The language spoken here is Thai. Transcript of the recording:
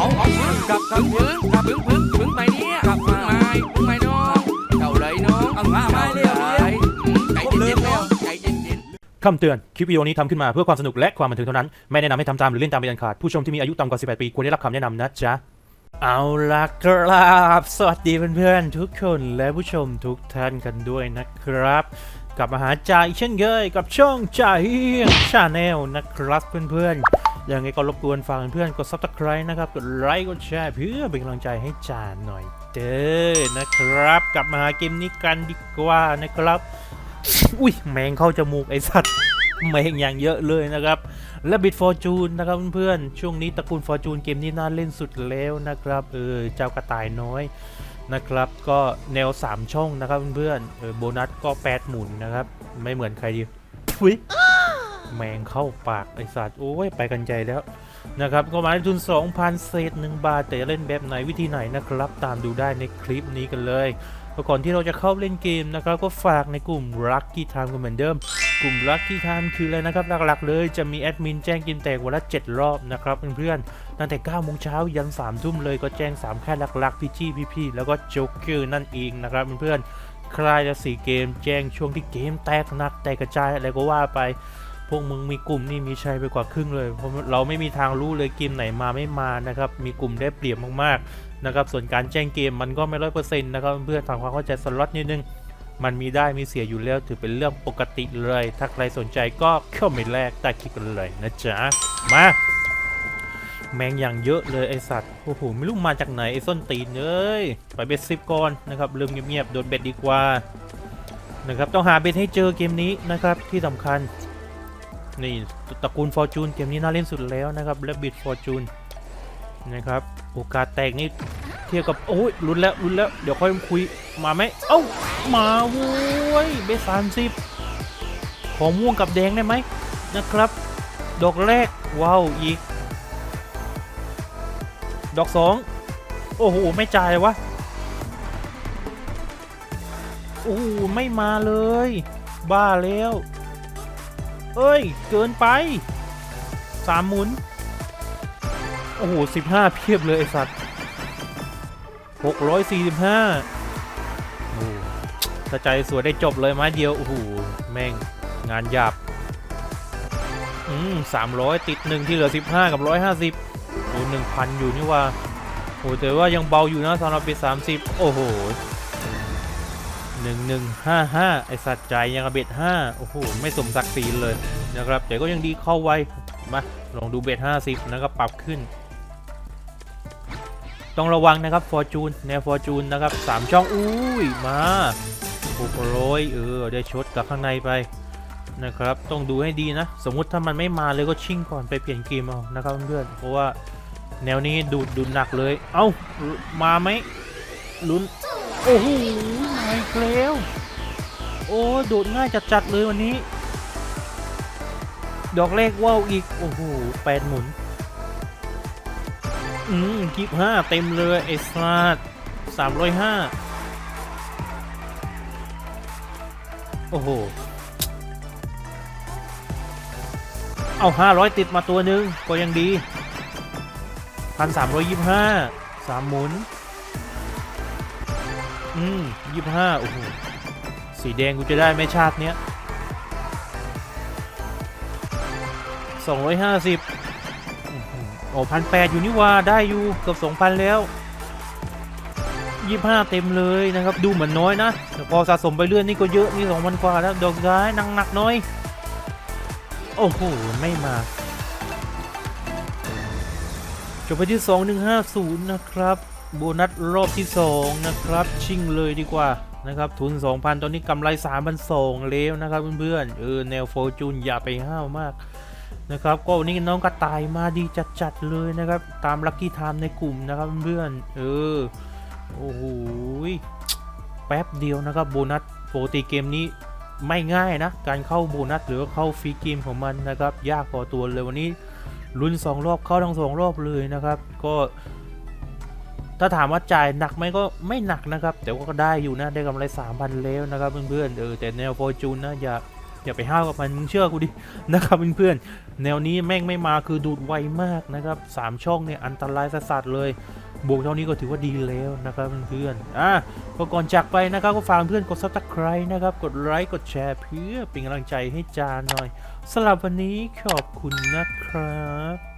เอาเอาพึ่งกลับกลับพึ่งกลับพึ่งพึ่งพึ่งไปเนี่ยกลับพึ่งไม่พึ่งไม่น้องเจ้าเลยน้องเอามามาเร็วใจเย็นๆแล้วใจเย็นๆคำเตือน คลิปวิดีโอนี้ทำขึ้นมาเพื่อความสนุกและความบันเทิงเท่านั้น ไม่แนะนำให้ทำตามหรือเล่นตามเป็นอันขาด ผู้ชมที่มีอายุต่ำกว่า 18 ปีควรได้รับคำแนะนำนะจ๊ะเอาล่ะครับสวัสดีเพื่อนๆทุกคนและผู้ชมทุกท่านกันด้วยนะครับ กลับมาหาจ่ายเช่นเคยกับช่องจ่ายชาแนลนะครับเพื่อนๆ ยังไงก็รบกวนฝากเพื่อนกด subscribe นะครับ กดไลค์ กดแชร์เพื่อเป็นกำลังใจให้จ่าหน่อยเด้อนะครับ กลับมาหาเกมนี้กันดีกว่านะครับ อุ้ยแมงเข้าจมูกไอสัตว์แมงอย่างเยอะเลยนะครับ และบิดฟอร์จูนนะครับเพื่อนๆช่วงนี้ตระกูลฟอร์จูนเกมนี้น่าเล่นสุดแล้วนะครับเออเจ้ากระต่ายน้อยนะครับ ก็แนว 3 ช่องนะครับเพื่อนๆเออโบนัสก็8หมุนนะครับ ไม่เหมือนใครดีทุย แมงเข้าปากไอสัตว์โอ้ยไปกันใจแล้วนะครับก็หมายทุน 2,000 เศษ 1 บาท แต่จะเล่นแบบไหนวิธีไหนนะครับ ตามดูได้ในคลิปนี้กันเลยก็ก่อนที่เราจะเข้าเล่นเกมนะครับ ก็ฝากในกลุ่ม Lucky Time กันเหมือนเดิม กลุ่ม Lucky Time คืออะไรนะครับ หลักๆ เลยจะมีแอดมินแจ้งกินแตกวันละ 7 รอบนะครับเพื่อนๆตั้งแต่9โมงเช้ายัน3ทุ่มเลยก็แจ้ง 3 แค่หลักๆ พี่จี้พี่ๆแล้วก็โจ๊กเกอร์นั่นเองนะครับเพื่อนๆใครจะสีเกมแจ้งช่วงที่เกมแตกหนักแตกกระจายอะไรก็ว่าไป พวกมึงมีกลุ่มนี่มีชัยไปกว่าครึ่งเลยเพราะเราไม่มีทางรู้เลยเกมไหนมาไม่มานะครับ มีกลุ่มได้เปรียบมากๆนะครับ ส่วนการแจ้งเกมมันก็ไม่ร้อยเปอร์เซ็นต์นะครับเพื่อทำความเข้าใจสล็อตนิดนึง มันมีได้มีเสียอยู่แล้วถือเป็นเรื่องปกติเลย ถ้าใครสนใจก็เข้าไปแลกใต้คลิปกันเลยนะจ๊ะ มาแมงอย่างเยอะเลยไอสัตว์โอ้โหไม่รู้มาจากไหนไอส้นตีนเอ้ยไปเบ็ดซิปก่อนนะครับเริ่มเงียบๆโดนเบ็ดดีกว่านะครับต้องหาเบ็ดให้เจอเกมนี้นะครับที่สำคัญ นี่ตระกูลฟอร์จูนเกมนี้น่าเล่นสุดแล้วนะครับและบิดฟอร์จูนนะครับโอกาสแตกนี่เทียบกับโอ้ยลุ้นแล้วลุ้นแล้วเดี๋ยวค่อยคุยมาไหมเอ้ามาโว้ยเบสสามสิบของม่วงกับแดงได้ไหมนะครับ ดอกแรกว้าวอีก ดอกสองโอ้โหไม่จ่ายวะโอ้โหไม่มาเลย บ้าแล้ว เอ้ย เกินไปสามหมุน โอ้โหสิบห้าเพียบเลยไอสัตว์หกร้อยสี่สิบห้าโอ้ถ้าใจสวยได้จบเลยไม้เดียว โอ้โห แม่ง งานหยาบ อืมสามร้อยติดหนึ่งที่เหลือสิบห้ากับร้อยห้าสิบโอ้หนึ่งพันอยู่นี่ว่าโอ้แต่ว่ายังเบาอยู่นะสำหรับปีสามสิบโอ้โห หนึ่งหนึ่งห้าห้าไอสัตว์ใจยังเบ็ดห้าโอ้โห ไม่สมศักดิ์ศรีเลยนะครับแต่ก็ยังดีเข้าไวมาลองดูเบ็ดห้าสิบนะครับปรับขึ้น ต้องระวังนะครับฟอร์จูนแนวฟอร์จูนนะครับสามช่องอุ้ยมาหกร้อยเออได้ชดกับข้างในไปนะครับ ต้องดูให้ดีนะ สมมุติถ้ามันไม่มาเลยก็ชิ่งก่อนไปเปลี่ยนเกมเอานะครับเพื่อนเพราะว่าแนวนี้ดูดดูดหนักเลย เอ้ามาไหมลุ้นโอ้โห มาอีกแล้วโอ้โดดง่ายจัดๆเลยวันนี้ ดอกแรกว่าวอีก โอ้โหแปดหมุน อืมกิบห้าเต็มเลยไอ้สัตว์สามร้อยห้าโอ้โห เอาห้าร้อยติดมาตัวหนึ่งก็ยังดีพันสามร้อยยี่ห้าสามหมุน อืมยี่ห้าโอ้โหสีแดงกูจะได้ไหมชาติเนี้ยสองร้อยห้าสิบโอ้พันแปดอยู่นี่ว่าได้อยู่เกือบสองพันแล้วยี่ห้าเต็มเลยนะครับ ดูเหมือนน้อยนะแต่พอสะสมไปเรื่อยนี่ก็เยอะนี่สองพันกว่าแล้วดอกซ้ายนักหนักน้อย โอ้โห ไม่มาจบไปที่ 2150 นะครับ โบนัสรอบที่ 2 นะครับ ชิ่งเลยดีกว่านะครับทุน 2,000 ตอนนี้กำไร3,200แล้วนะครับเพื่อนๆเออแนวโฟจูนอย่าไปห้าวมากนะครับก็วันนี้น้องกระต่ายมาดีจัดๆเลยนะครับ ตามลัคกี้ไทม์ในกลุ่มนะครับเพื่อนๆเออโอ้โหแป๊บเดียวนะครับโบนัสปกติเกมนี้ไม่ง่ายนะ การเข้าโบนัสหรือเข้าฟรีเกมของมันนะครับ ยากพอตัวเลยวันนี้ลุ้นสองรอบเข้าทั้งสองรอบเลยนะครับ ก็ ถ้าถามว่าจ่ายหนักไหมก็ไม่หนักนะครับ แต่ว่าก็ได้อยู่นะ ได้กำไร 3,000 แล้วนะครับเพื่อนๆ เออ แต่แนวฟอร์จูนนะอย่าอย่าไปห้าวกับมันมึงเชื่อกูดินะครับเพื่อนๆ แนวนี้แม่งไม่มาคือดูดไวมากนะครับสามช่องเนี่ยอันตรายสัสๆเลยบวกเท่านี้ก็ถือว่าดีแล้วนะครับเพื่อนๆ อะก็ก่อนจากไปนะครับก็ฝากเพื่อนกด subscribe นะครับ กดไลค์ กดแชร์เพื่อเป็นกำลังใจให้จานหน่อยสำหรับวันนี้ขอบคุณนะครับ